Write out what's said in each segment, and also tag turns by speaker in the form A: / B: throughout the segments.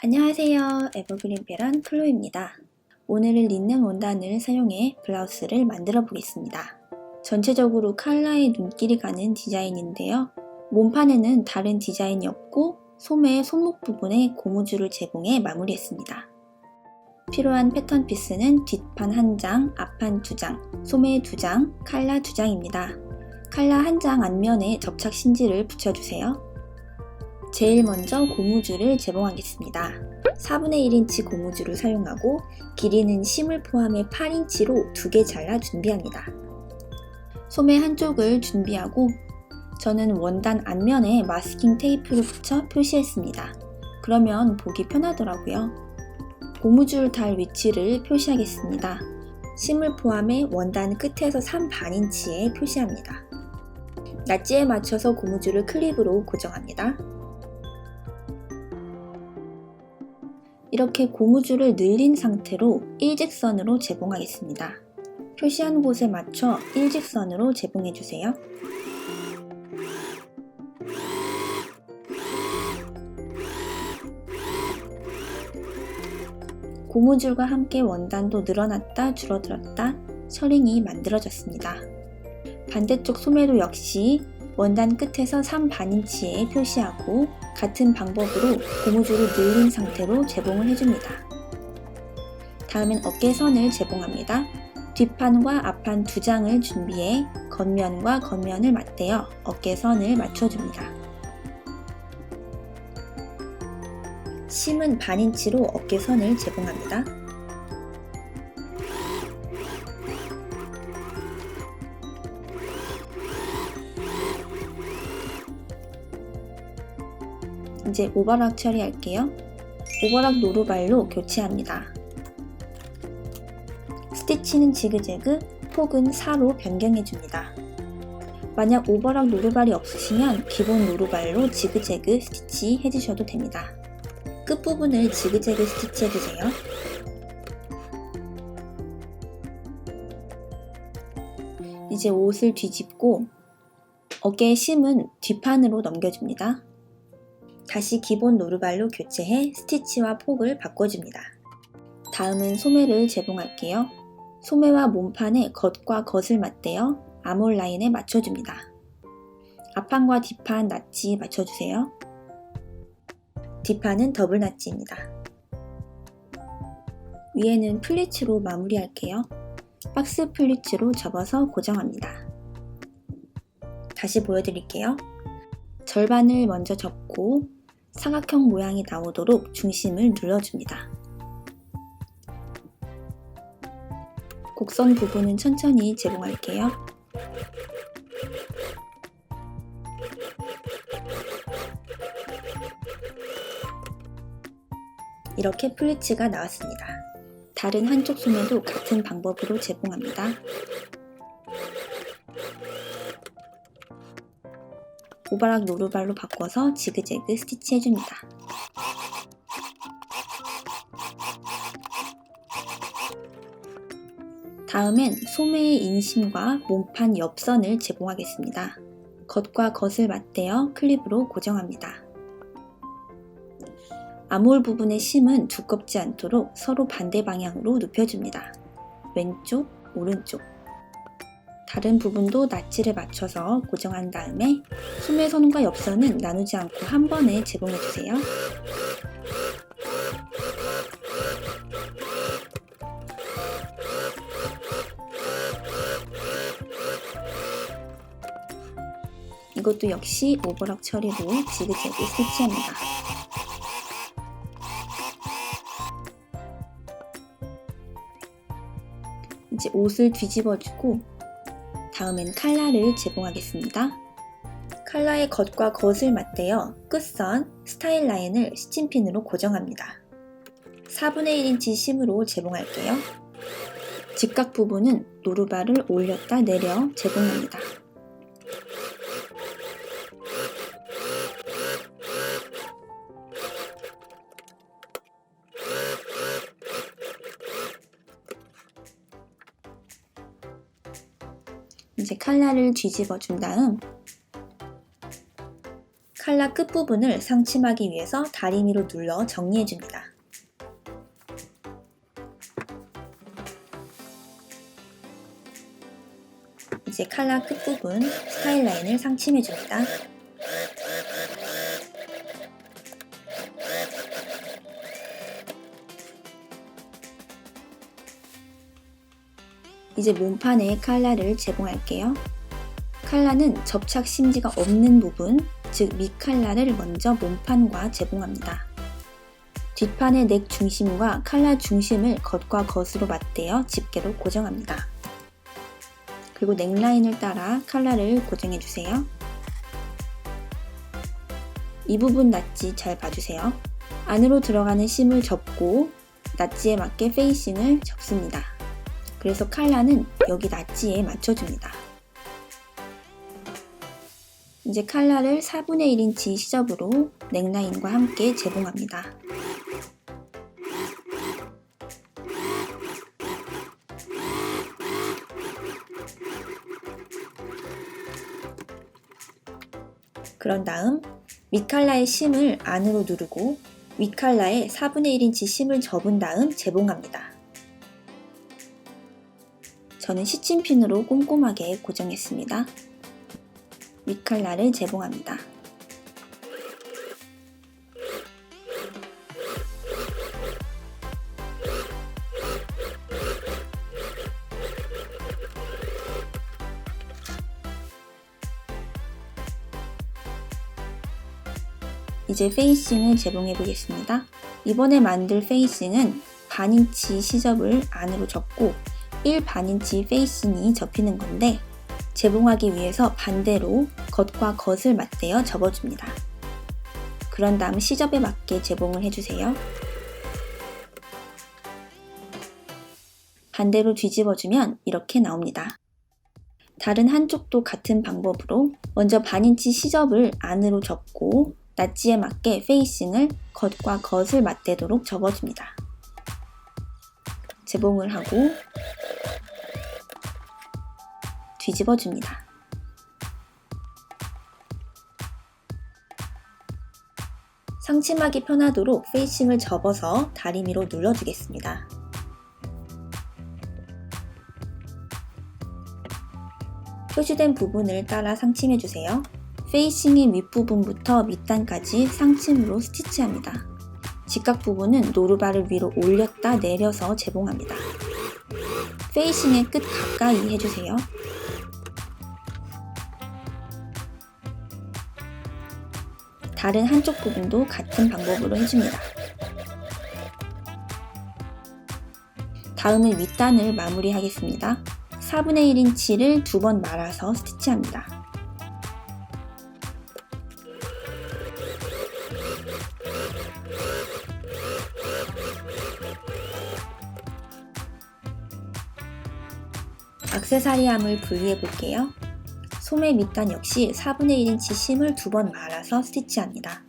A: 안녕하세요. 에버그린 베란 클로입니다. 오늘은 린넨 원단을 사용해 블라우스를 만들어 보겠습니다. 전체적으로 칼라의 눈길이 가는 디자인인데요. 몸판에는 다른 디자인이 없고 소매의 손목 부분에 고무줄을 제공해 마무리했습니다. 필요한 패턴 피스는 뒷판 1장, 앞판 2장, 소매 2장, 칼라 2장입니다. 칼라 한장 앞면에 접착 신지를 붙여주세요. 제일 먼저 고무줄을 제공하겠습니다. 4분의 1인치 고무줄을 사용하고 길이는 심을 포함해 8인치로 두개 잘라 준비합니다. 소매 한쪽을 준비하고 저는 원단 앞면에 마스킹 테이프를 붙여 표시했습니다. 그러면 보기 편하더라고요. 고무줄 달 위치를 표시하겠습니다. 심을 포함해 원단 끝에서 3 반인치에 표시합니다. 낫지에 맞춰서 고무줄을 클립으로 고정합니다. 이렇게 고무줄을 늘린 상태로 일직선으로 제공하겠습니다. 표시한 곳에 맞춰 일직선으로 제공해주세요. 고무줄과 함께 원단도 늘어났다 줄어들었다 셔링이 만들어졌습니다. 반대쪽 소매도 역시 원단 끝에서 3 반인치에 표시하고 같은 방법으로 고무줄을 늘린 상태로 제봉을 해줍니다. 다음엔 어깨선을 제봉합니다. 뒷판과 앞판 두 장을 준비해 겉면과 겉면을 맞대어 어깨선을 맞춰줍니다. 심은 반인치로 어깨선을 제공합니다. 이제 오버락 처리할게요. 오버락 노루발로 교체합니다. 스티치는 지그재그, 폭은 4로 변경해줍니다. 만약 오버락 노루발이 없으시면 기본 노루발로 지그재그 스티치 해주셔도 됩니다. 끝부분을 지그재그 스티치 해주세요. 이제 옷을 뒤집고 어깨의 심은 뒷판으로 넘겨줍니다. 다시 기본 노루발로 교체해 스티치와 폭을 바꿔줍니다. 다음은 소매를 제봉할게요. 소매와 몸판의 겉과 겉을 맞대어 아몰 라인에 맞춰줍니다. 앞판과 뒷판 낫지 맞춰주세요. 뒷판은 더블 낫지입니다. 위에는 플리츠로 마무리할게요. 박스 플리츠로 접어서 고정합니다. 다시 보여드릴게요. 절반을 먼저 접고 사각형 모양이 나오도록 중심을 눌러줍니다. 곡선 부분은 천천히 제공할게요. 이렇게 플리츠가 나왔습니다. 다른 한쪽 소매도 같은 방법으로 제공합니다. 오바락 노루발로 바꿔서 지그재그 스티치 해줍니다. 다음엔 소매의 인심과 몸판 옆선을 제공하겠습니다. 겉과 겉을 맞대어 클립으로 고정합니다. 아몰 부분의 심은 두껍지 않도록 서로 반대 방향으로 눕혀줍니다. 왼쪽, 오른쪽. 다른 부분도 낫지를 맞춰서 고정한 다음에 소매선과 옆선은 나누지 않고 한 번에 제공해주세요. 이것도 역시 오버락 처리로 지그재그 스티치합니다. 이제 옷을 뒤집어주고 다음엔 칼라를 제공하겠습니다. 칼라의 겉과 겉을 맞대어 끝선 스타일 라인을 스친핀으로 고정합니다. 4분의 1인치 심으로 제공할게요. 직각 부분은 노루발을 올렸다 내려 제공합니다. 칼라를 뒤집어 준 다음 칼라 끝부분을 상침하기 위해서 다리미로 눌러 정리해 줍니다. 이제 칼라 끝부분 스타일 라인을 상침해 줍니다. 이제 몸판에 칼라를 제공할게요. 칼라는 접착 심지가 없는 부분, 즉 밑칼라를 먼저 몸판과 제공합니다. 뒷판의 넥 중심과 칼라 중심을 겉과 겉으로 맞대어 집게로 고정합니다. 그리고 넥라인을 따라 칼라를 고정해주세요. 이 부분 낫지 잘 봐주세요. 안으로 들어가는 심을 접고 낫지에 맞게 페이싱을 접습니다. 그래서 칼라는 여기 낫지에 맞춰줍니다. 이제 칼라를 4분의 1인치 시접으로 넥라인과 함께 제봉합니다. 그런 다음 밑칼라의 심을 안으로 누르고 윗칼라에 4분의 1인치 심을 접은 다음 재봉합니다. 저는 시침핀으로 꼼꼼하게 고정했습니다. 윗칼라를 재봉합니다. 이제 페이싱을 재봉해 보겠습니다. 이번에 만들 페이싱은 반인치 시접을 안으로 접고 1 반인치 페이싱이 접히는 건데 재봉하기 위해서 반대로 겉과 겉을 맞대어 접어줍니다. 그런 다음 시접에 맞게 재봉을 해주세요. 반대로 뒤집어주면 이렇게 나옵니다. 다른 한쪽도 같은 방법으로 먼저 반인치 시접을 안으로 접고 낫지에 맞게 페이싱을 겉과 겉을 맞대도록 접어줍니다. 재봉을 하고 뒤집어줍니다. 상침하기 편하도록 페이싱을 접어서 다리미로 눌러주겠습니다. 표시된 부분을 따라 상침해주세요. 페이싱의 윗부분부터 밑단까지 상침으로 스티치합니다. 직각 부분은 노루발을 위로 올렸다 내려서 재봉합니다. 페이싱의 끝 가까이 해주세요. 다른 한쪽 부분도 같은 방법으로 해줍니다. 다음은 윗단을 마무리하겠습니다. 4분의 1인치를 두 번 말아서 스티치합니다. 악세사리 함을 분리해 볼게요. 소매 밑단 역시 4분의 1인치 심을 두 번 말아서 스티치합니다.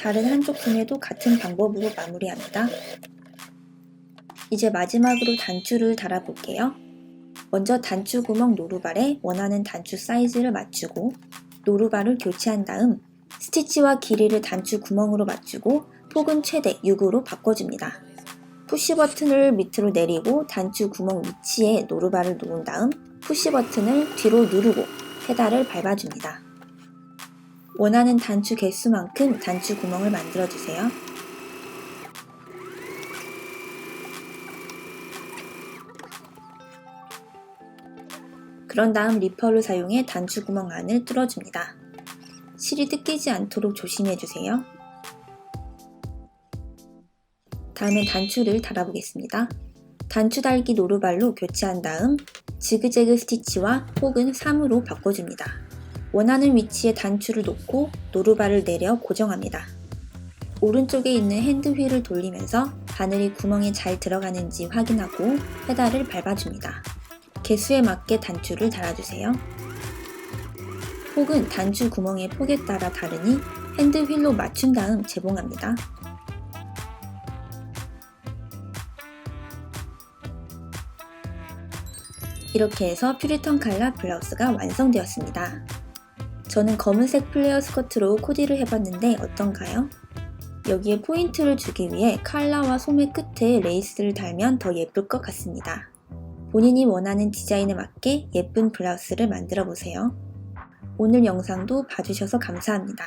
A: 다른 한쪽 소매도 같은 방법으로 마무리합니다. 이제 마지막으로 단추를 달아볼게요. 먼저 단추 구멍 노루발에 원하는 단추 사이즈를 맞추고 노루발을 교체한 다음 스티치와 길이를 단추 구멍으로 맞추고 폭은 최대 6으로 바꿔줍니다. 푸시 버튼을 밑으로 내리고 단추 구멍 위치에 노루발을 놓은 다음 푸시 버튼을 뒤로 누르고 페달을 밟아줍니다. 원하는 단추 개수만큼 단추 구멍을 만들어주세요. 그런 다음 리퍼를 사용해 단추 구멍 안을 뚫어줍니다. 실이 뜯기지 않도록 조심해주세요. 다음엔 단추를 달아보겠습니다. 단추 달기 노루발로 교체한 다음 지그재그 스티치와 혹은 3으로 바꿔줍니다. 원하는 위치에 단추를 놓고 노루발을 내려 고정합니다. 오른쪽에 있는 핸드 휠을 돌리면서 바늘이 구멍에 잘 들어가는지 확인하고 페달을 밟아줍니다. 개수에 맞게 단추를 달아주세요. 혹은 단추 구멍의 폭에 따라 다르니 핸드 휠로 맞춘 다음 재봉합니다. 이렇게 해서 퓨리턴 칼라 블라우스가 완성되었습니다. 저는 검은색 플레어 스커트로 코디를 해봤는데 어떤가요? 여기에 포인트를 주기 위해 칼라와 소매 끝에 레이스를 달면 더 예쁠 것 같습니다. 본인이 원하는 디자인에 맞게 예쁜 블라우스를 만들어 보세요. 오늘 영상도 봐주셔서 감사합니다.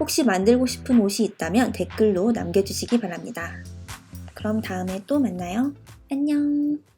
A: 혹시 만들고 싶은 옷이 있다면 댓글로 남겨주시기 바랍니다. 그럼 다음에 또 만나요. 안녕.